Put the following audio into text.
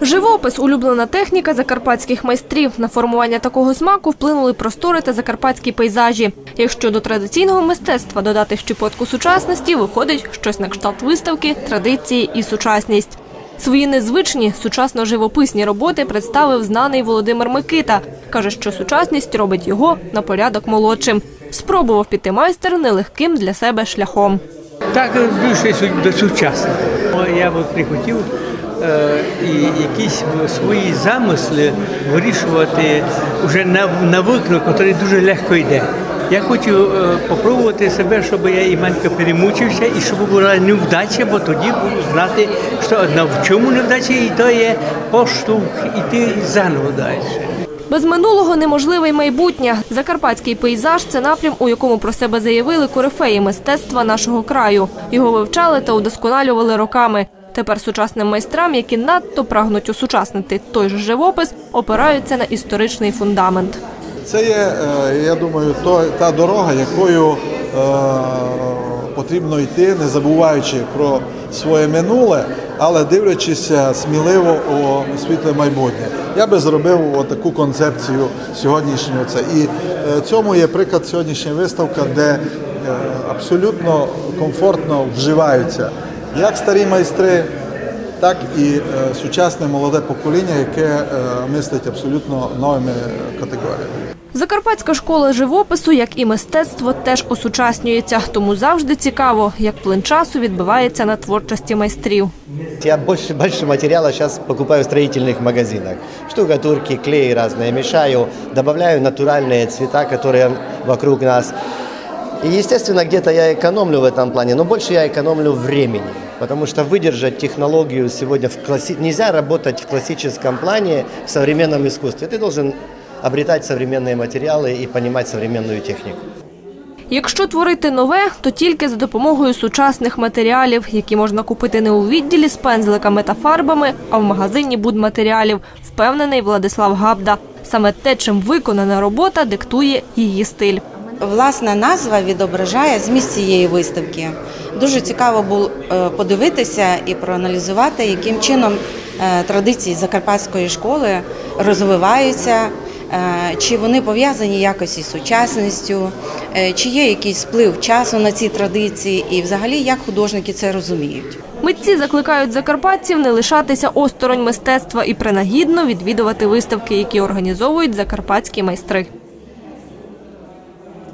Живопис улюблена техніка закарпатських майстрів. На формування такого смаку вплинули простори та закарпатські пейзажі. Якщо до традиційного мистецтва додати щепотку сучасності, виходить щось на кшталт виставки, традиції і сучасність. Свої незвичні сучасно живописні роботи представив знаний Володимир Микита. Каже, що сучасність робить його на порядок молодшим. Спробував піти майстер нелегким для себе шляхом. Так, більше до сучасного. Я би прихотів е, і якісь свої замисли вирішувати вже на, на виклик, який дуже легко йде. Я хочу е, себе, щоб я і менько перемучився, і щоб була невдача, бо тоді буду знати, що в чому невдача, і то є поштовх іти заново далі. Без минулого неможливе й майбутнє. Закарпатський пейзаж це напрям, у якому про себе заявили корифеї мистецтва нашого краю. Його вивчали та удосконалювали роками. Тепер сучасним майстрам, які надто прагнуть осучаснити той же живопис, опираються на історичний фундамент. Це є, е, я думаю, та дорога, якою е, потрібно йти, не забуваючи про своє минуле, але дивлячись сміливо у світле майбутнє. Я би зробив таку концепцію сьогоднішнього це. І е, цьому є приклад сьогоднішня виставка, де е, абсолютно комфортно вживаються як старі майстри, так і е, сучасне молоде покоління, яке е, мислить абсолютно новими категоріями. Закарпатська школа живопису, як і мистецтво, теж осучаснюється. Тому завжди цікаво, як плин часу відбивається на творчості майстрів. Я больше, больше материала сейчас покупаю в строительных магазинах. Штукатурки, клей разные мешаю, добавляю натуральные цвета, которые вокруг нас. И, естественно, где-то я экономлю в этом плане, но больше я экономлю времени. Потому что выдержать технологию сегодня в класси... нельзя работать в классическом плане в современном искусстве. Ты должен обретать современные материалы и понимать современную технику. Якщо творити нове, то тільки за допомогою сучасних матеріалів, які можна купити не у відділі з пензликами та фарбами, а в магазині будматеріалів, впевнений Владислав Габда. Саме те, чим виконана робота, диктує її стиль. Власна назва відображає зміст цієї виставки. Дуже цікаво було е, подивитися і проаналізувати, яким чином е, традиції закарпатської школи розвиваються, е, чи вони пов'язані якось із сучасністю, чи є якийсь вплив часу на ці традиції, і взагалі як художники це розуміють. Митці закликають закарпатців не лишатися осторонь мистецтва і принагідно відвідувати виставки, які організовують закарпатські майстри.